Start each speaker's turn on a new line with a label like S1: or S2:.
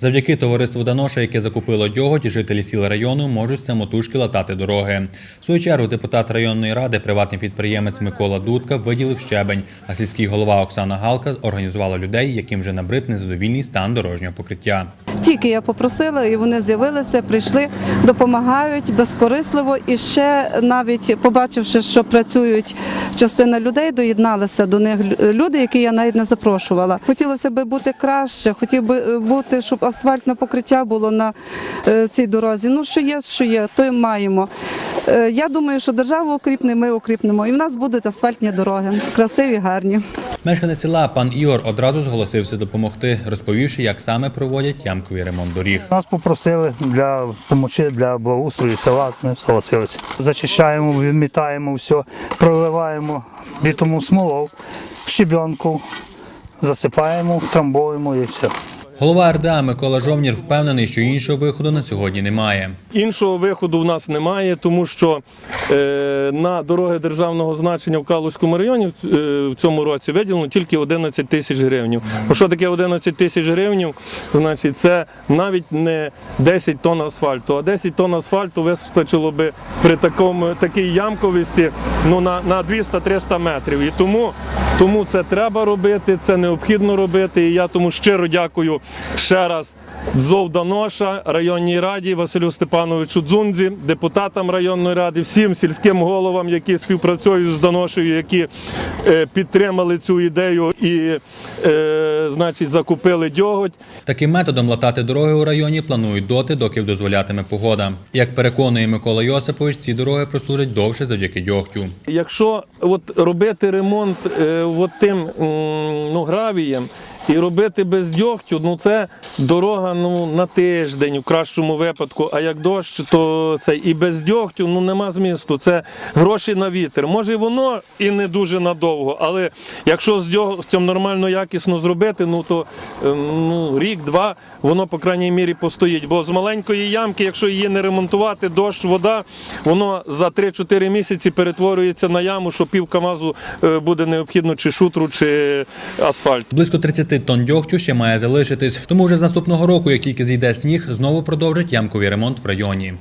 S1: Завдяки товариству Даноша, яке закупило дьоготь, жителі сіл району можуть самотужки латати дороги. В свою чергу депутат районної ради, приватний підприємець Микола Дудка виділив щебень, а сільський голова Оксана Галка організувала людей, яким вже набрид незадовільний стан дорожнього покриття.
S2: Тільки я попросила, і вони з'явилися, прийшли, допомагають безкорисливо. І ще навіть побачивши, що працюють частина людей, доєдналися до них люди, які я навіть не запрошувала. Хотілося б бути краще, хотів би е, бути, щоб асфальтне покриття було на е, цій дорозі. Ну що є, що є, то й маємо. Е, Я думаю, що держава укріпне, ми укріпнемо, і в нас будуть асфальтні дороги, красиві, гарні.
S1: Мешканець села пан Ігор одразу зголосився допомогти, розповівши, як саме проводять ямковий ремонт доріг.
S3: Нас попросили для допомоги для благоустрою села. Ми согласилися. Зачищаємо, відмітаємо все, проливаємо бітуму смолов, щебенку, засипаємо, трамбуємо і все.
S1: Голова РДА Микола Жовнір впевнений, що іншого виходу на сьогодні немає.
S4: Іншого виходу в нас немає, тому що е, на дороги державного значення в Калузькому районі е, в цьому році виділено тільки 11 тисяч гривень. А що таке 11 тисяч гривень? Значить, це навіть не 10 тонн асфальту, а 10 тонн асфальту вистачило би при такому такій ямковості ну, на, на 200-300 метрів. І тому, тому це треба робити, це необхідно робити. І я тому щиро дякую ще раз. Дзов Даноша, районній раді Василю Степановичу Дзунзі, депутатам районної ради, всім сільським головам, які співпрацюють з Даношею, які е, підтримали цю ідею і е, значить, закупили дьоготь.
S1: Таким методом латати дороги у районі планують доти, доки дозволятиме погода. Як переконує Микола Йосипович, ці дороги прослужать довше завдяки дьогтю.
S4: Якщо от робити ремонт е, от тим ну, гравієм і робити без дьогтю, ну це дорога ну, на тиждень в кращому випадку. А як дощ, то це і без дьогтю ну, нема змісту. Це гроші на вітер. Може, воно і не дуже надовго, але якщо з дьогтем нормально якісно зробити, ну то е, ну, рік-два воно, по крайній мірі, постоїть. Бо з маленької ямки, якщо її не ремонтувати, дощ, вода, воно за 3-4 місяці перетворюється на яму, що пів КАМАЗу е, буде необхідно чи шутру, чи асфальт.
S1: Близько 30 тонн дьогтю ще має залишитись. Тому вже з наступного року, як тільки зійде сніг, знову продовжать ямковий ремонт в районі.